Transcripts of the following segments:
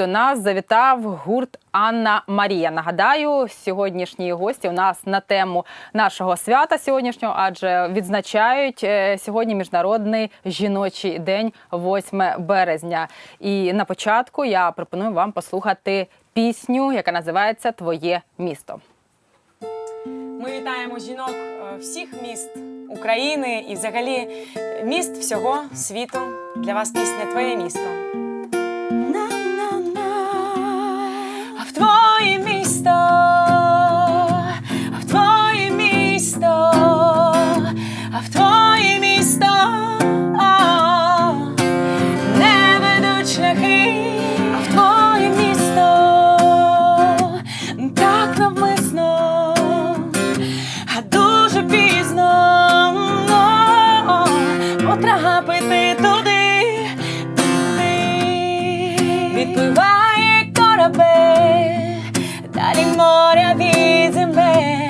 до нас завітав гурт Анна Марія. Нагадаю, сьогоднішні гості у нас на тему нашого свята сьогоднішнього, адже відзначають е, сьогодні міжнародний жіночий день, 8 березня. І на початку я пропоную вам послухати пісню, яка називається Твоє місто. Ми вітаємо жінок е, всіх міст України і взагалі міст всього світу. Для вас пісня Твоє місто. В твоє місто не ведуть шляхи, а в твоє місто. Так навмисно, а дуже пізно. Потрапити туди, туди. Відпливає корабель, далі моря від земель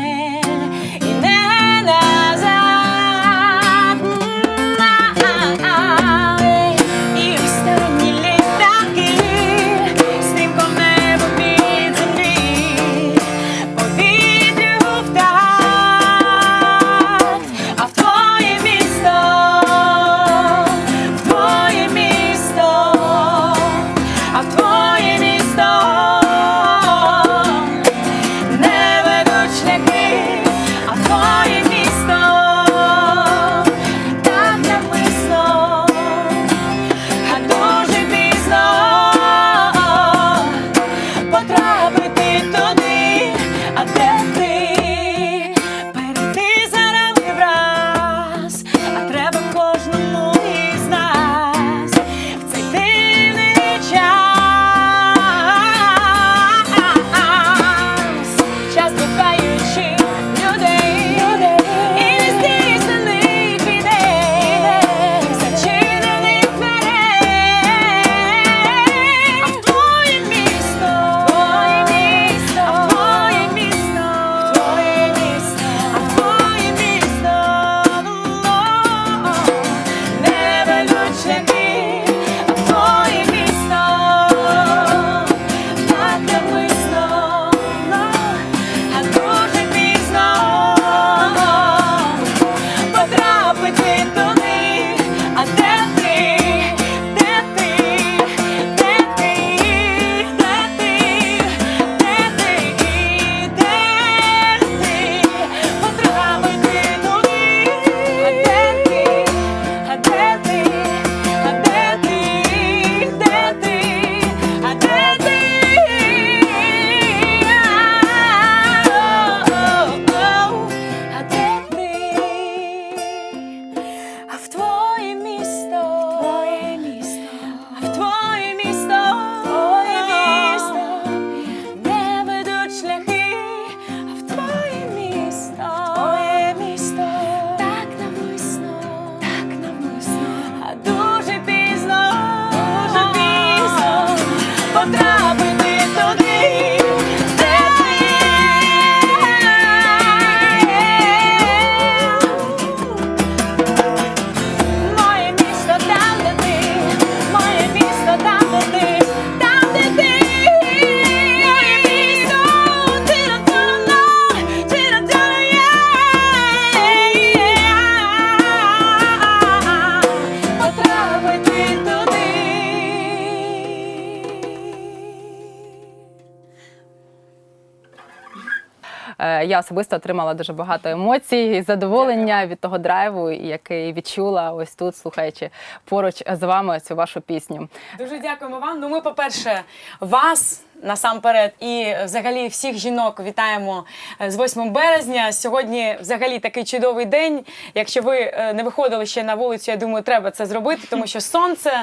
Я особисто отримала дуже багато емоцій і задоволення від того драйву, який відчула ось тут, слухаючи поруч з вами цю вашу пісню. Дуже дякуємо вам. Ну, ми, по-перше, вас насамперед і взагалі всіх жінок вітаємо е, з 8 березня. Сьогодні взагалі такий чудовий день. Якщо ви е, не виходили ще на вулицю, я думаю, треба це зробити, тому що сонце,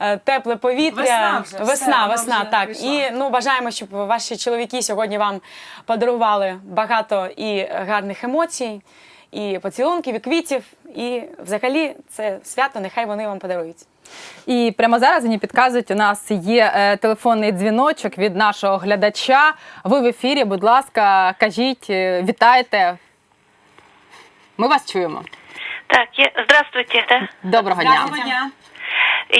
е, тепле повітря, Весна вже, весна, все, весна, так. прийшла. І ну бажаємо, щоб ваші чоловіки сьогодні вам подарували багато і гарних емоцій. І поцілунків, і квітів, і взагалі це свято, нехай вони вам подарують. І прямо зараз мені підказують, у нас є е, телефонний дзвіночок від нашого глядача. Ви в ефірі, будь ласка, кажіть, е, вітайте. Ми вас чуємо. Так, я... здравствуйте. Да? Доброго дня. Доброго дня.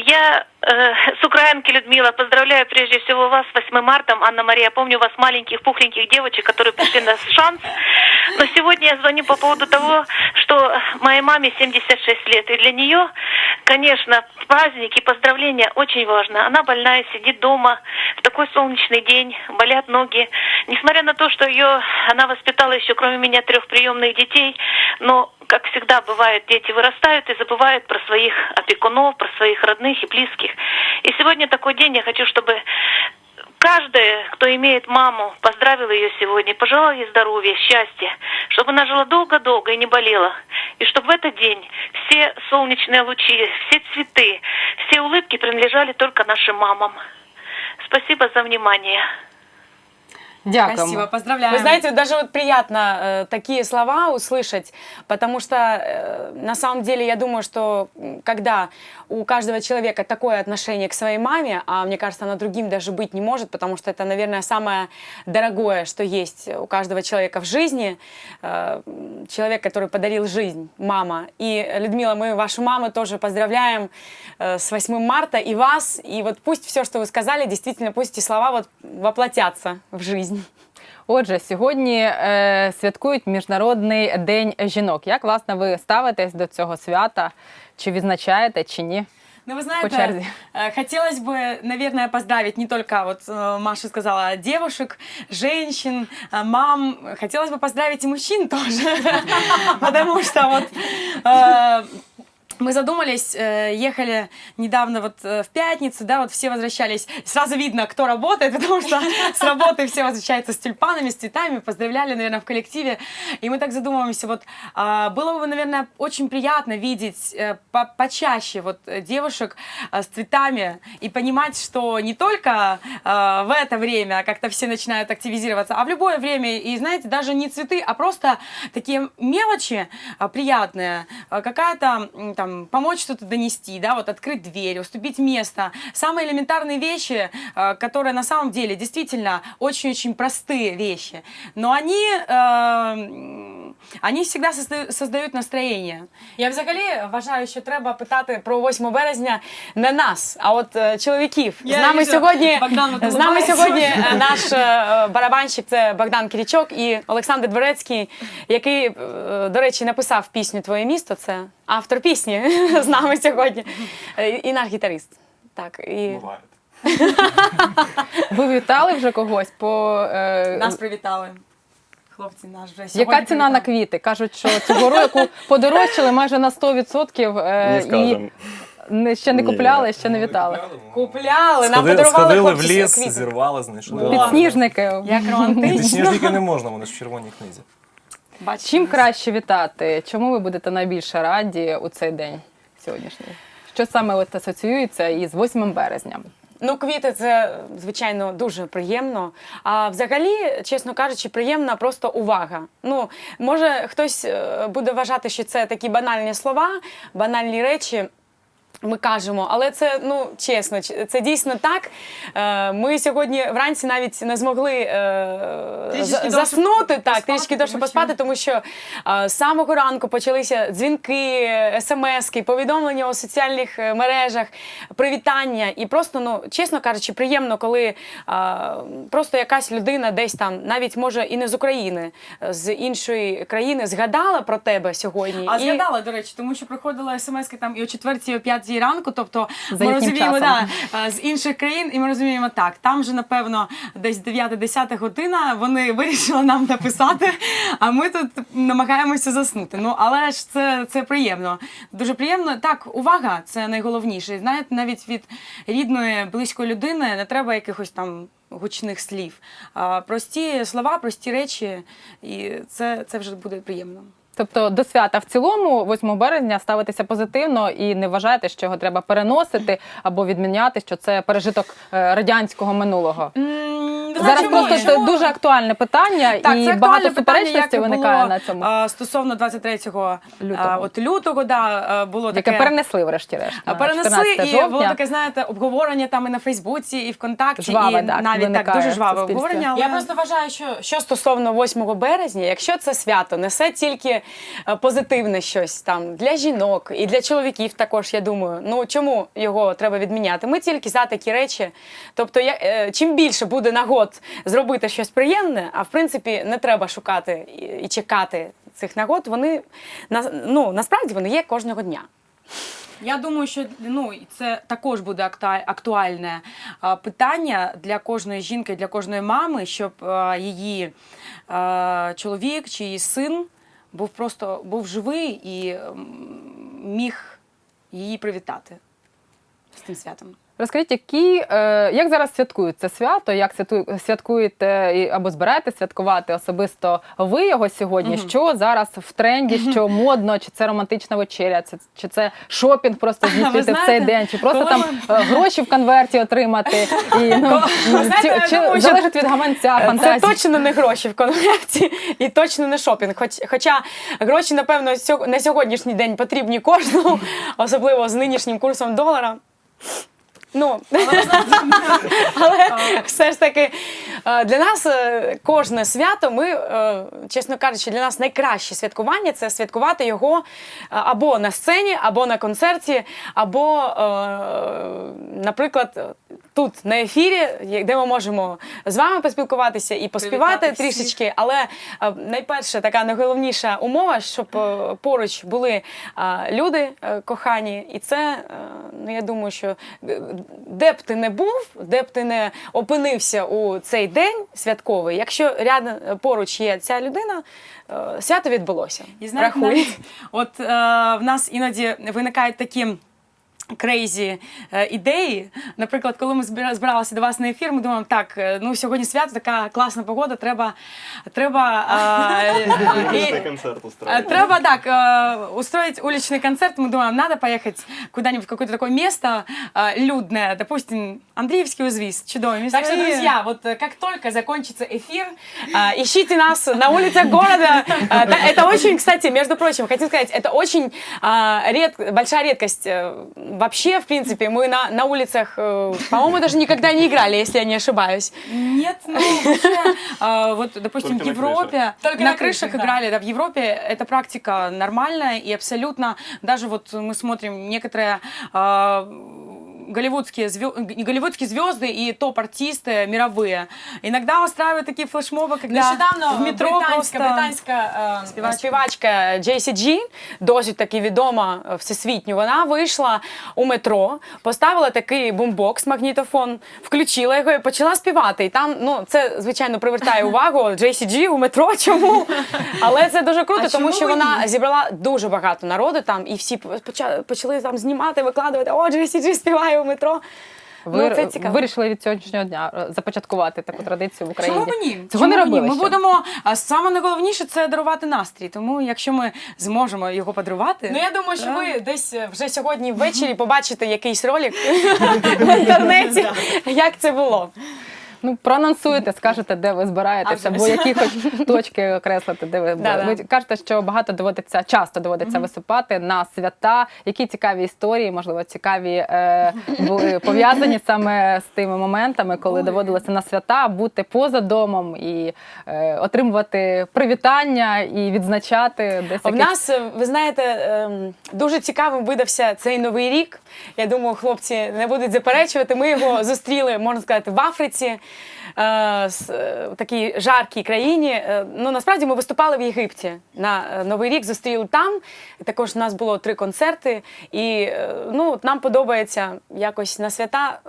Я с украинки Людмила поздравляю прежде всего вас с 8 марта. Анна Мария, помню вас маленьких пухленьких девочек, которые пришли на шанс. Но сегодня я звоню по поводу того, что моей маме 76 лет. И для нее, конечно, праздники, поздравления очень важно. Она больная, сидит дома в такой солнечный день, болят ноги. Несмотря на то, что ее она воспитала еще кроме меня трех приемных детей, но как всегда бывает, дети вырастают и забывают про своих опекунов, про своих родных и близких. И сегодня такой день, я хочу, чтобы каждый, кто имеет маму, поздравил ее сегодня, пожелал ей здоровья, счастья, чтобы она жила долго-долго и не болела. И чтобы в этот день все солнечные лучи, все цветы, все улыбки принадлежали только нашим мамам. Спасибо за внимание. Дякуємо. Спасибо, поздравляем. Вы знаете, даже вот приятно э, такие слова услышать, потому что э, на самом деле я думаю, что когда у каждого человека такое отношение к своей маме, а мне кажется, оно другим даже быть не может, потому что это, наверное, самое дорогое, что есть у каждого человека в жизни, э, м, человек, который подарил жизнь, мама. И, Людмила, мы вашу маму тоже поздравляем э, с 8 марта и вас, и вот пусть все, что вы сказали, действительно, пусть эти слова вот воплотятся в жизнь. Отже, сьогодні е, святкують Міжнародний день жінок. Як власне ви ставитесь до цього свята? Чи відзначаєте, чи ні? Ну, вы По знаете, черзе. э, хотелось бы, наверное, поздравить не только, вот э, Маша сказала, девушек, женщин, э, мам. Хотелось бы поздравить и мужчин тоже, потому что вот э, мы задумались, э, ехали недавно вот э, в пятницу, да, вот все возвращались, сразу видно, кто работает, потому что с работы все возвращаются с тюльпанами, с цветами, поздравляли, наверное, в коллективе, и мы так задумываемся, вот а, было бы, наверное, очень приятно видеть э, по- почаще вот девушек с цветами и понимать, что не только в это время как-то все начинают активизироваться, а в любое время, и знаете, даже не цветы, а просто такие мелочи приятные, какая-то м, там помочь что-то донести, да, вот открыть дверь, уступить место, самые элементарные вещи, а, которые на самом деле действительно очень-очень простые вещи, но они, э, м, они всегда созда- создают настроение. Я взагалі вважаю, що треба питати про 8 березня не нас, а от е, чоловіків. Я з нами вижу, сьогодні Богдан от з нами улыбається. сьогодні е, наш е, барабанщик це Богдан Киричок і Олександр Дворецький, який, е, до речі, написав пісню Твоє місто. Це автор пісні з нами сьогодні. Е, І наш гітарист. Так, і Буває. Ви вітали вже когось по е, Нас привітали. Хлопці наш вже сьогодні яка ціна на квіти? Кажуть, що цього року подорожчали майже на 100%. Е, Не і скажемо. не, ще не Ні. купляли, ще не вітали. купляли, нам Сходи- подарували Сходили в хлопці ліс, квіти. зірвали, знайшли. Підсніжники. Як романтично. Підсніжники не можна, вони ж в червоній книзі. Бачите, Чим нас. краще вітати? Чому ви будете найбільше раді у цей день сьогоднішній? Що саме от асоціюється із 8 березня? Ну, квіти це звичайно дуже приємно. А взагалі, чесно кажучи, приємна просто увага. Ну, може, хтось е, буде вважати, що це такі банальні слова, банальні речі. Ми кажемо, але це ну чесно, це дійсно так. Е, Ми сьогодні вранці навіть не змогли е, довше заснути, так поспати, трішки довше поспати, тому що е, з самого ранку почалися дзвінки, смски, повідомлення у соціальних мережах, привітання. І просто, ну чесно кажучи, приємно, коли просто якась людина десь там, навіть може і не з України, з іншої країни, згадала про тебе сьогодні. А і... згадала, до речі, тому що приходила смс там і о четвертій, і о п'ятій ранку. Тобто За ми розуміємо, да, е, з інших країн, і ми розуміємо так. Там вже напевно десь 9-10 година вони вирішили нам написати, а ми тут намагаємося заснути. Ну але ж це, це приємно. Дуже приємно. Так, увага, це найголовніше. Знаєте, навіть від рідної, близької людини не треба якихось там. Гучних слів, а прості слова, прості речі, і це, це вже буде приємно. Тобто до свята в цілому, 8 березня, ставитися позитивно і не вважаєте, що його треба переносити або відміняти, що це пережиток е, радянського минулого. Зараз просто це дуже актуальне питання, Так, і це багато суперечностей виникає було, на цьому, а, стосовно 23 Лютого. а, от лютого, да, було яке таке. перенесли врешті-решт. А Перенесли і жовтня. було таке, знаєте, обговорення там і на Фейсбуці, і ВКонтакті, Жваве, і так, навіть так дуже жваве обговорення. Але... Я просто вважаю, що що стосовно 8 березня, якщо це свято несе тільки е, позитивне щось там для жінок і для чоловіків, також я думаю, ну чому його треба відміняти? Ми тільки за такі речі. Тобто, я, е, чим більше буде нагод зробити щось приємне, а в принципі не треба шукати і, чекати цих нагод. Вони ну, насправді вони є кожного дня. Я думаю, що ну це також буде актуальне питання для кожної жінки, для кожної мами, щоб її чоловік чи її син був просто був живий і міг її привітати з тим святом. Розкажіть, які, е, як зараз святкують це свято? Як святкуєте або збираєтесь святкувати особисто ви його сьогодні? Що зараз в тренді, що модно, чи це романтична вечеря, це, чи це шопінг просто здійснити в цей день, чи просто там е, гроші в конверті отримати? І, ну, ну, знаєте, чи, думаю, залежить від гаманця, Це точно не гроші в конверті і точно не шопінг. Хоч, хоча гроші, напевно, на сьогоднішній день потрібні кожному, особливо з нинішнім курсом долара. Ну, але все ж таки е, для нас е, кожне свято, ми, е, чесно кажучи, для нас найкраще святкування це святкувати його або на сцені, або на концерті, або, наприклад, тут на ефірі, де ми можемо з вами поспілкуватися і поспівати трішечки. Але найперше така найголовніша умова, щоб поруч були люди кохані, і це ну я думаю, що де б ти не був, де б ти не опинився у цей день святковий, якщо рядом е, поруч є ця людина, е, свято відбулося. І знаєте, навіть от е, в нас іноді виникають такі. Крейзі е, ідеї. Наприклад, коли ми збира- збиралися до вас на ефір, ми думаємо, так, е, ну сьогодні свято, така класна погода, треба, треба, е, і- концерт э, устроить. Треба так э, устроить уличный концерт. Мы думаем, надо поехать куда-нибудь в какое-то такое место э, людное, допустим, Андреевский узвиз, чудовое место. Так что, И- друзья, вот э, как только закончится эфир, а, ищите нас на улицах города. А, да, Это очень, кстати, между прочим, хотел сказать, это очень а, ред- большая редкость. э, Вообще, в принципе, мы на, на улицах, э, по-моему, даже никогда не играли, если я не ошибаюсь. Нет, ну вообще, э, вот, допустим, Только в на Европе крышах. Только на, на крышах, крышах да. играли, да, в Европе эта практика нормальная и абсолютно, даже вот мы смотрим некоторые э, голливудские, звё- г- голливудские звезды и топ-артисты мировые. Иногда устраивают такие флешмобы, когда Нещодавно в метро британська, просто... британська е, Співачка. співачка. JCG, досить таки відома е, всесвітньо, вона вийшла у метро, поставила такий бумбокс, магнітофон, включила його і почала співати. І там, ну, це, звичайно, привертає увагу JCG у метро. Чому? Але це дуже круто, А тому чому що ви вона ні? зібрала дуже багато народу там, і всі почали, почали там знімати, викладувати. О, JCG співає у метро. Ви ну, це цікаво. вирішили від сьогоднішнього дня е, започаткувати таку традицію в Україні. Чому б ні? Цього Чому не робили ні? Ми ще? будемо а саме найголовніше це дарувати настрій. Тому якщо ми зможемо його подарувати, Ну я думаю, що ви десь е, вже сьогодні ввечері побачите якийсь ролик в інтернеті, як це було. Ну, проанонсуєте, скажете, де ви збираєтеся, або які хоч точки окреслити, де ви Да-да. ви кажете, що багато доводиться, часто доводиться виступати на свята. Які цікаві історії, можливо, цікаві е, були пов'язані саме з тими моментами, коли доводилося на свята бути поза домом і е, отримувати привітання і відзначати десь якісь- нас, е, ви знаєте, ем, дуже цікавим видався цей новий рік. Я думаю, хлопці не будуть заперечувати. Ми його зустріли, можна сказати, в Африці. Е, е, В такій жаркій країні. Е, Ну насправді ми виступали в Єгипті на Новий рік, зустріли там. Також у нас було три концерти, і ну нам подобається якось на свята.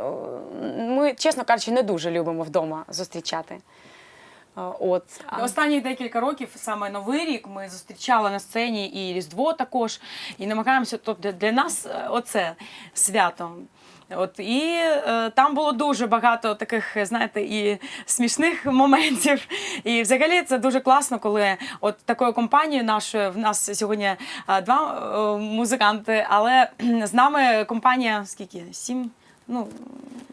Ми, чесно кажучи, не дуже любимо вдома зустрічати. От Останні декілька років, саме Новий рік, ми зустрічали на сцені і Різдво також, і намагаємося, тобто для нас оце свято. От і е, там було дуже багато таких, знаєте, і смішних моментів. І взагалі це дуже класно, коли от такою компанією нашою в нас сьогодні е, два е, музиканти, але з нами компанія скільки? Сім? Ну,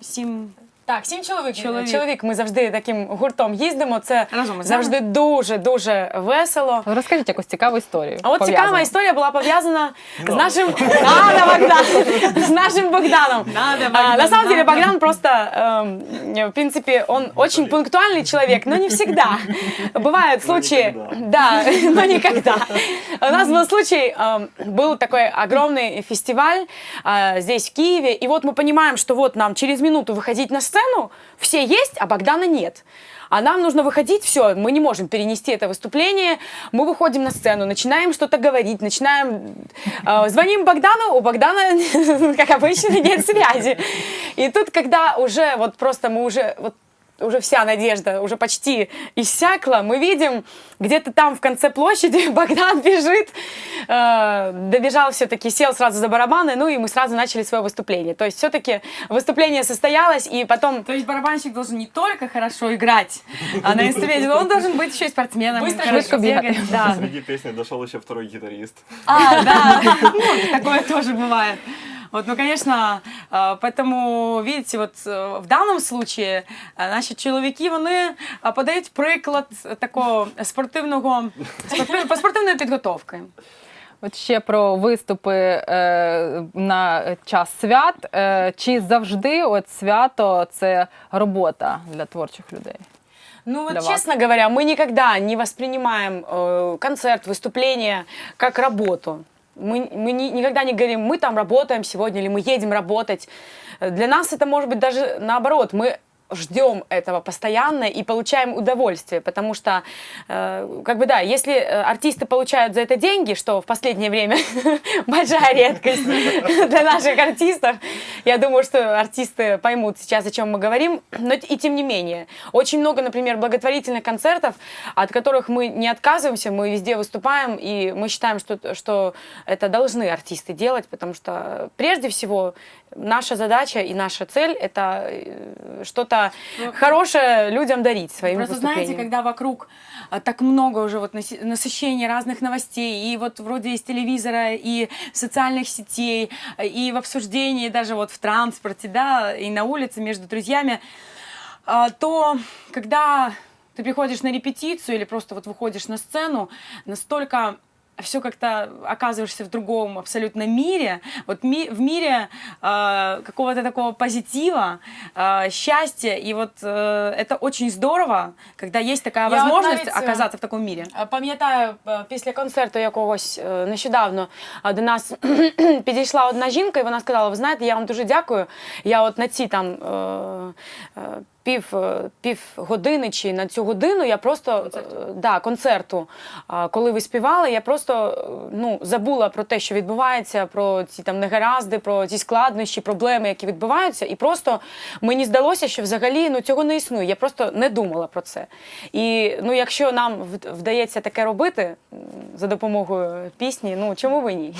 сім. Так, сім чоловік. Чоловік. Чоловік. Ми завжди таким гуртом їздимо. Це Разом ми завжди дуже дуже весело. Розкажіть якусь цікаву історію. А от пов'язану. цікава історія була пов'язана з нашим Надо, Богдан, з нашим Богданом. Надо, А, Богдан, на самом деле надо. Богдан просто, эм, в принципе, он очень пунктуальный человек, но не всегда. Бывают случаи, да, но никогда. У нас был случай, эм, был такой огромный фестиваль э, здесь в Киеве, и вот мы понимаем, что вот нам через минуту выходить на сцену, все есть, а Богдана нет. А нам нужно выходить, все, мы не можем перенести это выступление. Мы выходим на сцену, начинаем что-то говорить, начинаем... э, звоним Богдану, у Богдана, как обычно, нет связи. И тут, когда уже вот просто мы уже... Вот, уже вся надежда уже почти иссякла, мы видим где-то там в конце площади Богдан бежит, э, добежал все-таки, сел сразу за барабаны, ну и мы сразу начали свое выступление. То есть все-таки выступление состоялось, и потом То есть барабанщик должен не только хорошо играть а на инструменте, но он должен быть еще и спортсменом. Быстро, бегать. бегать. Да. Среди песни дошел еще второй гитарист. А, да, ну, такое тоже бывает. Вот, ну, конечно, е, поэтому, видите, вот е, в даному случае е, наші чоловіки, вони е, подають приклад такого спортивного, спортив, по спортивної підготовки. От ще про виступи е, на час свят. Е, чи завжди от свято це робота для творчих людей? Ну вот для вас? честно говоря, мы никогда не воспринимаем э, концерт, выступление как работу. Мы, мы ни- никогда не говорим, мы там работаем сегодня или мы едем работать. Э, Для нас это может быть даже наоборот. Мы ждем этого постоянно и получаем удовольствие, потому что, э, как бы да, если э, артисты получают за это деньги, что в последнее время большая редкость для наших артистов, я думаю, что артисты поймут сейчас, о чем мы говорим, но и тем не менее. Очень много, например, благотворительных концертов, от которых мы не отказываемся, мы везде выступаем, и мы считаем, что, что это должны артисты делать, потому что прежде всего наша задача и наша цель – это э, что-то хорошее людям дарить своими Просто знаете, выступлениями. когда вокруг а, так много уже вот наси- насыщения разных новостей, и вот вроде из телевизора, и социальных сетей, а, и в обсуждении, даже вот в транспорте, да, и на улице между друзьями, а, то когда ты приходишь на репетицию или просто вот выходишь на сцену, настолько все как-то оказываешься в другом абсолютно мире, вот ми- в мире э, какого-то такого позитива, э, счастья, и вот э, это очень здорово, когда есть такая Я от возможность навіть, е, оказаться в такому мірі. Е, Пам'ятаю, е, після концерту якогось е, нещодавно е, до нас підійшла одна жінка, і вона сказала: ви знаєте, я вам дуже дякую. Я от на ці там е, е, пів, е, пів години чи на цю годину я просто е, да, концерту, коли ви співали, я просто е, ну, забула про те, що відбувається, про ці там негаразди, про ці складнощі, проблеми, які відбуваються. І просто мені здалося, що взагалі ну, цього не існує. Я просто не думала про це. І ну, якщо нам вдається таке робити за допомогою пісні, ну чому ви ні?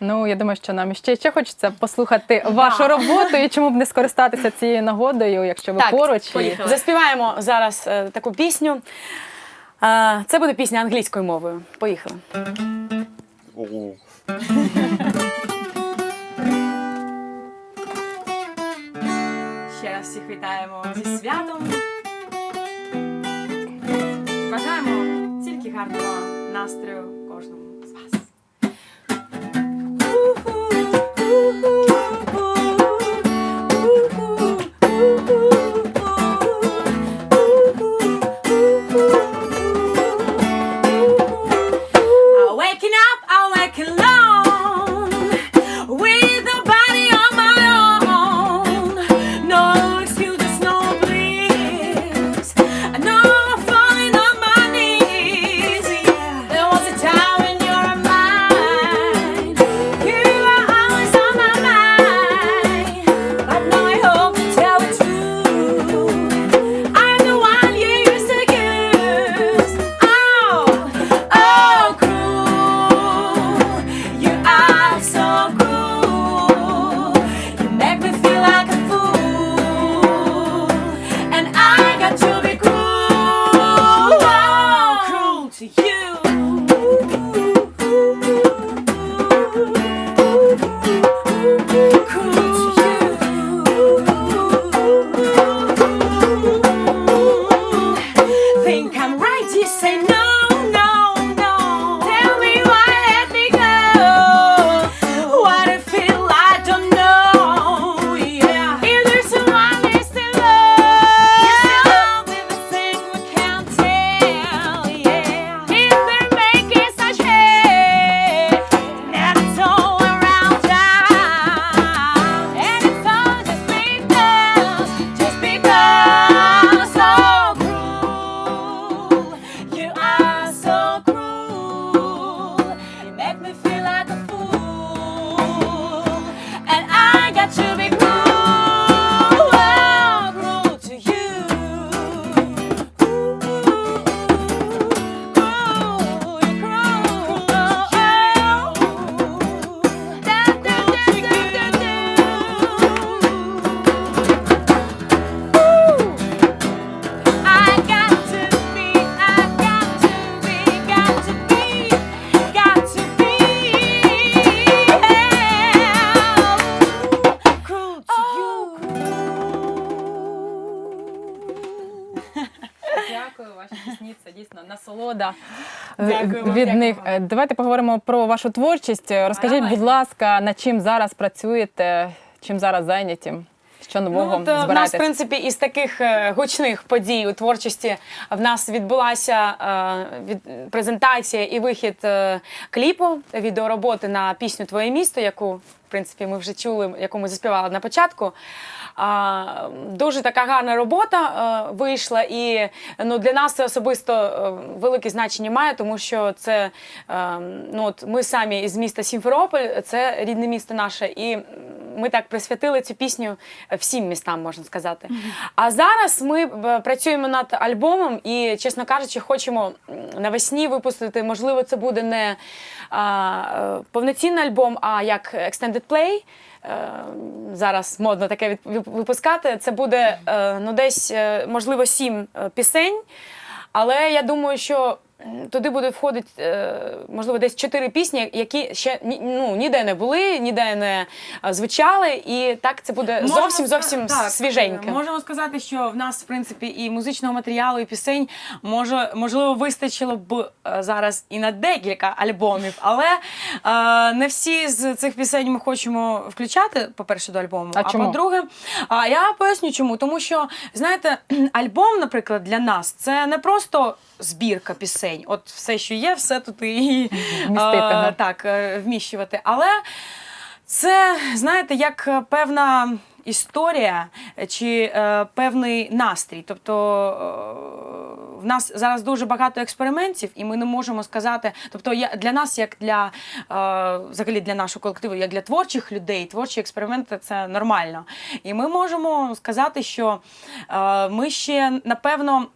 Ну, я думаю, що нам ще, ще хочеться послухати вашу роботу і чому б не скористатися цією нагодою, якщо ви Так, поруч. і- поїхали. Заспіваємо зараз е, таку пісню. Е, це буде пісня англійською мовою. Поїхали. Ще раз всіх вітаємо зі святом. Бажаємо тільки гарного настрою кожному Дякуємо, від них. дякуємо. Е, Давайте поговоримо про вашу творчість. Е, Розкажіть, Давай. будь ласка, над чим зараз працюєте, чим зараз зайняті? Що нового Ну, е, в нас, в принципі, із таких е, гучних подій у творчості в нас відбулася е, від, презентація і вихід е, кліпу відеороботи на пісню Твоє місто, яку в принципі ми вже чули, яку ми заспівали на початку. А, дуже така гарна робота е, вийшла, і ну, для нас це особисто е, велике значення має, тому що це е, ну, от ми самі із міста Сімферополь, це рідне місто наше, і ми так присвятили цю пісню всім містам, можна сказати. А зараз ми працюємо над альбомом і, чесно кажучи, хочемо навесні випустити. Можливо, це буде не повноцінний альбом, а як extended play. Е, Зараз модно таке випускати. Це буде е, ну, десь, е, можливо, сім е, пісень. Але я думаю, що туди буде входити, е, можливо, десь чотири пісні, які ще ну, ніде не були, ніде не е, звучали. І так це буде Можемо зовсім зовсім так, свіженьке. Можемо сказати, що в нас, в принципі, і музичного матеріалу, і пісень може, можливо, вистачило б е, зараз і на декілька альбомів, але е, не всі з цих пісень ми хочемо включати, по-перше, до альбому. А чому? по-друге, а я поясню чому. Тому що, знаєте, альбом, наприклад, для нас це не просто збірка пісень. От все, що є, все тут і е, так, е, вміщувати. Але це, знаєте, як певна історія чи е, певний настрій. Тобто е, в нас зараз дуже багато експериментів, і ми не можемо сказати. Тобто, я, для нас, як для е, взагалі для нашого колективу, як для творчих людей, творчі експерименти це нормально. І ми можемо сказати, що е, ми ще напевно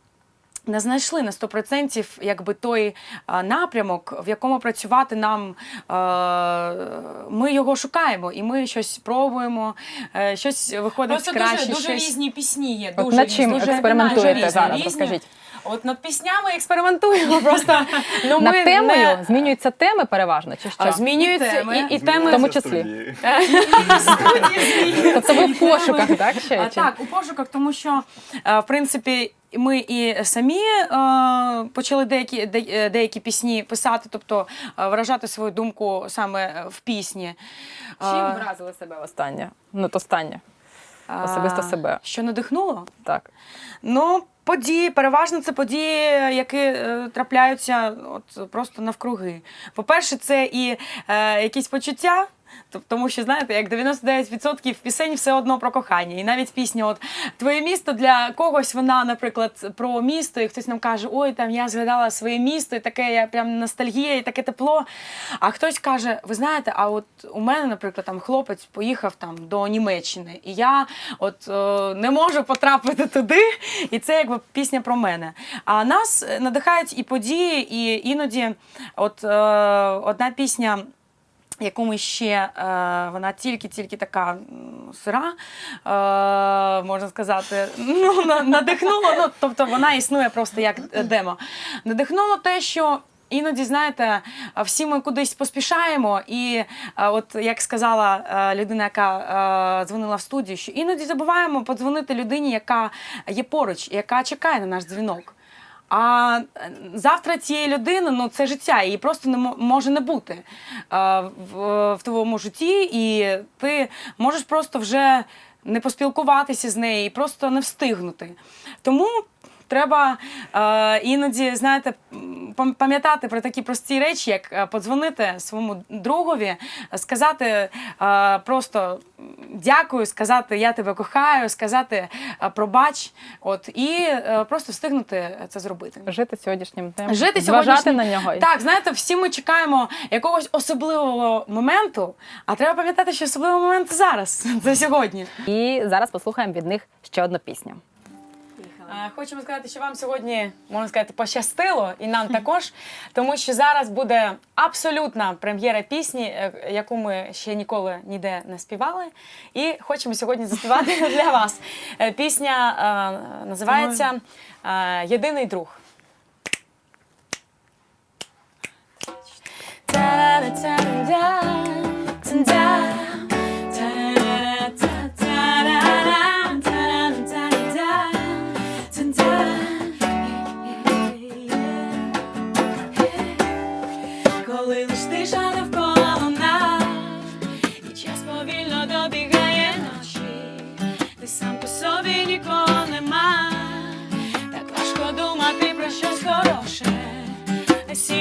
не знайшли на 100% якби той напрямок, в якому працювати нам. Ми його шукаємо, і ми щось пробуємо, е, щось виходить Просто краще. дуже, дуже щось... різні пісні є. От дуже над чим дуже експериментуєте різні, зараз? різні. Розкажіть. От над піснями експериментуємо. Просто ну, ми темою не- змінюються теми переважно, чи що? А, змінюються І теми. і, і теми. В тому числі. Тобто ви в пошуках, так? Ще? А, чи? так, у пошуках, тому що е, в принципі. Ми і самі е, почали деякі де- е, деякі пісні писати, тобто е, виражати свою думку саме в пісні. Чим Е, вразили себе останнє? Ну, останнє. а, особисто себе? Що надихнуло? Так. Ну, події, переважно це події, які е, трапляються от просто навкруги. По-перше, це і е, якісь почуття. Тому що, знаєте, як 99% пісень все одно про кохання. І навіть пісня, от твоє місто для когось вона, наприклад, про місто, і хтось нам каже, ой, там я згадала своє місто, і таке я прям ностальгія, і таке тепло. А хтось каже: ви знаєте, а от у мене, наприклад, там хлопець поїхав там до Німеччини, і я от е, не можу потрапити туди, і це якби пісня про мене. А нас надихають і події, і іноді, от е, одна пісня. Яку ми ще е, вона тільки-тільки така сира, е, можна сказати, ну, на- надихнула. Ну, тобто вона існує просто як демо. Надихнуло те, що іноді, знаєте, всі ми кудись поспішаємо, і е, от як сказала е, людина, яка е, дзвонила в студію, що іноді забуваємо подзвонити людині, яка є поруч, яка чекає на наш дзвінок. А завтра цієї людини ну це життя, її просто не мо- може не бути а, в, в твоєму житті, і ти можеш просто вже не поспілкуватися з нею і просто не встигнути. Тому треба е, іноді, знаєте, пам'ятати про такі прості речі, як е, подзвонити своєму другові, сказати е, просто дякую, сказати я тебе кохаю, сказати е, пробач, от і е, просто встигнути це зробити. Жити сьогоднішнім темпом. Жити Зважати сьогоднішнім- на нього. Так, знаєте, всі ми чекаємо якогось особливого моменту, а треба пам'ятати, що особливий момент зараз, це сьогодні. І зараз послухаємо від них ще одну пісню. Е, Хочемо сказати, що вам сьогодні можна сказати пощастило, і нам також, тому що зараз буде абсолютна прем'єра пісні, е, яку ми ще ніколи ніде не співали. І хочемо сьогодні заспівати для вас. Е, Пісня е, називається е, Єдиний друг. як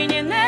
нині не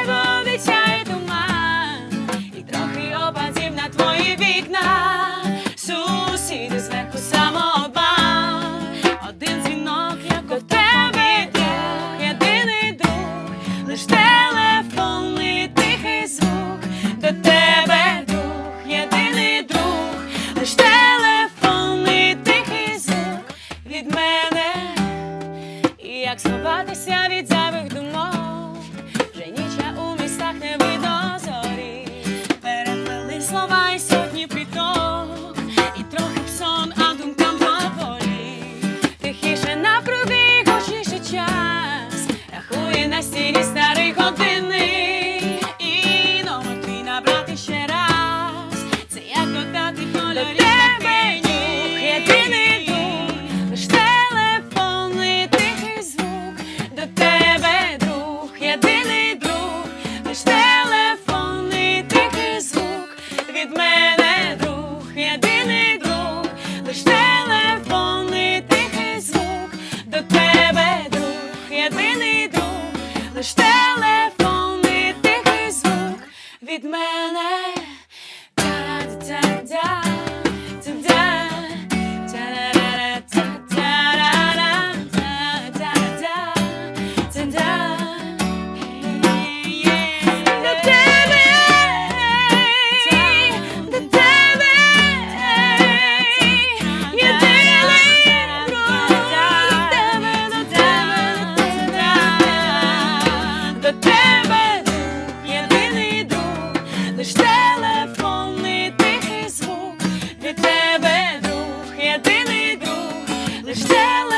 друг,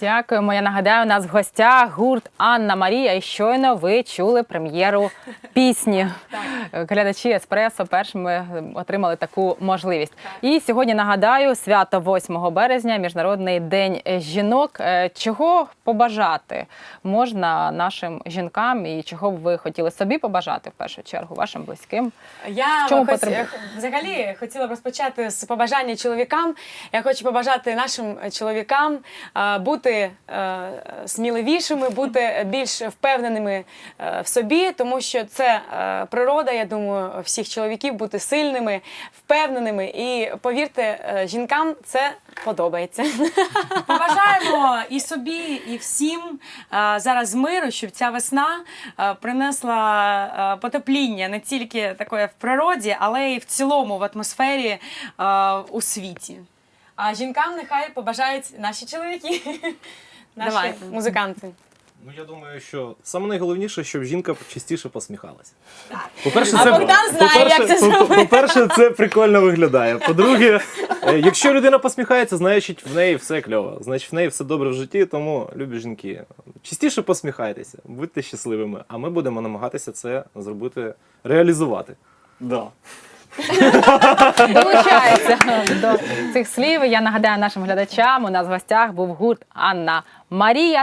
Дякуємо. Я нагадаю, у нас в гостях гурт Анна Марія. І щойно ви чули прем'єру пісні. Глядачі Еспресо першими отримали таку можливість. І сьогодні нагадаю, свято 8 березня, Міжнародний день жінок. Е, Чого побажати можна нашим жінкам і чого б ви хотіли собі побажати в першу чергу вашим близьким? Я чому хоч- взагалі хотіла б розпочати з побажання чоловікам. Я хочу побажати нашим чоловікам е, бути е, сміливішими, бути більш впевненими е, в собі, тому що це е, природа, я думаю, всіх чоловіків бути сильними, впевненими. І повірте, е, жінкам це подобається. Побажаємо і собі, і всім е, зараз миру, щоб ця весна е, принесла е, потепління не тільки такое в природі, але й в цілому в атмосфері е, у світі. А жінкам нехай побажають наші чоловіки, наші Давайте. музиканти. Ну я думаю, що саме найголовніше, щоб жінка частіше посміхалася. По-перше, А Богдан знає, по-перше, як це по- зробити. По-перше, це прикольно виглядає. По-друге, е, якщо людина посміхається, значить в неї все кльово. Значить, в неї все добре в житті, тому любі жінки. Частіше посміхайтеся, будьте щасливими, а ми будемо намагатися це зробити, реалізувати. Да. долучається до цих слів. Я нагадаю нашим глядачам. У нас в гостях був гурт Анна Марія.